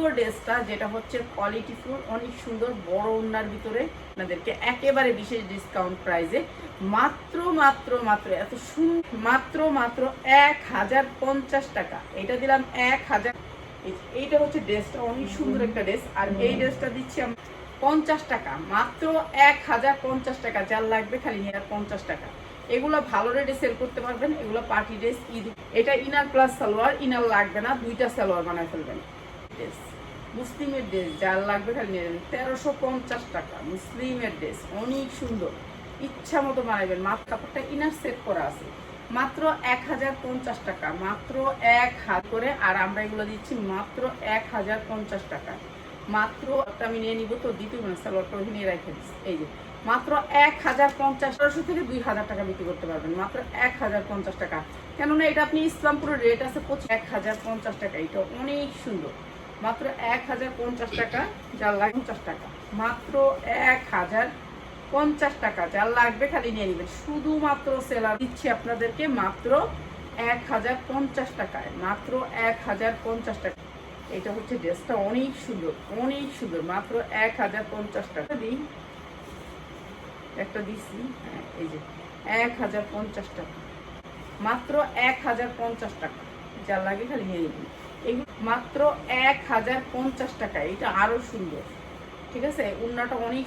সুন্দর ড্রেসটা যেটা হচ্ছে কোয়ালিটি ফুল অনেক সুন্দর বড় ওনার ভিতরে আপনাদেরকে একেবারে বিশেষ ডিসকাউন্ট প্রাইসে মাত্র মাত্র মাত্র এত সুন্দর মাত্র মাত্র এক হাজার পঞ্চাশ টাকা। এটা দিলাম এক হাজার। এই- এইটা হচ্ছে ড্রেসটা অনেক সুন্দর একটা ড্রেস আর এই ড্রেসটা দিচ্ছি আমি পঞ্চাশ টাকা মাত্র এক হাজার পঞ্চাশ টাকা। যার লাগবে খালি নিয়ে পঞ্চাশ টাকা। এগুলো ভালো রেটে সেল করতে পারবেন। এগুলো পার্টি ড্রেস ঈদ। এটা ইনার প্লাস সালোয়ার ইনার লাগবে না দুইটা সালোয়ার বানায় ফেলবেন। ড্রেস। মুসলিমের ড্রেস যার লাগবে খালি নিয়ে নেবেন। তেরোশো পঞ্চাশ টাকা মুসলিমের ড্রেস। অনেক সুন্দর। ইচ্ছা মতো বানাবেন মাত্র কাপড়টা ইনার সেট করা আছে। মাত্র এক হাজার পঞ্চাশ টাকা। মাত্র এক হাত করে, আর আমরা এগুলো দিচ্ছি মাত্র এক হাজার পঞ্চাশ টাকা। মাত্র আমি নিয়ে নিব তো, দ্বিতীয় মানে সালোয়ারটা নিয়ে রেখে দিচ্ছি। এই যে, মাত্র এক হাজার পঞ্চাশ থেকে দুই হাজার টাকা বিক্রি করতে পারবেন। মাত্র এক হাজার পঞ্চাশ টাকা। কেননা এটা আপনি ইসলামপুরের রেট আছে পঁচিশ এক হাজার পঞ্চাশ টাকা। এটা অনেক সুন্দর। মাত্র এক হাজার পঞ্চাশ টাকা যার লাগে পঞ্চাশ টাকা। মাত্র এক হাজার পঞ্চাশ টাকা যার লাগবে খালি নিয়ে নেবেন। শুধুমাত্র সেলার দিচ্ছি আপনাদেরকে মাত্র এক হাজার পঞ্চাশ টাকায় মাত্র এক হাজার পঞ্চাশ টাকা। এটা হচ্ছে ড্রেসটা অনেক সুন্দর অনেক সুন্দর মাত্র এক হাজার পঞ্চাশ টাকা দিই। একটা দিচ্ছি হ্যাঁ, এই যে এক হাজার পঞ্চাশ টাকা। মাত্র এক হাজার পঞ্চাশ টাকা যার লাগে খালি নিয়ে নিবি মাত্র এক হাজার পঞ্চাশ টাকা এটা আরও সুন্দর। ঠিক আছে? উন্নাটা অনেক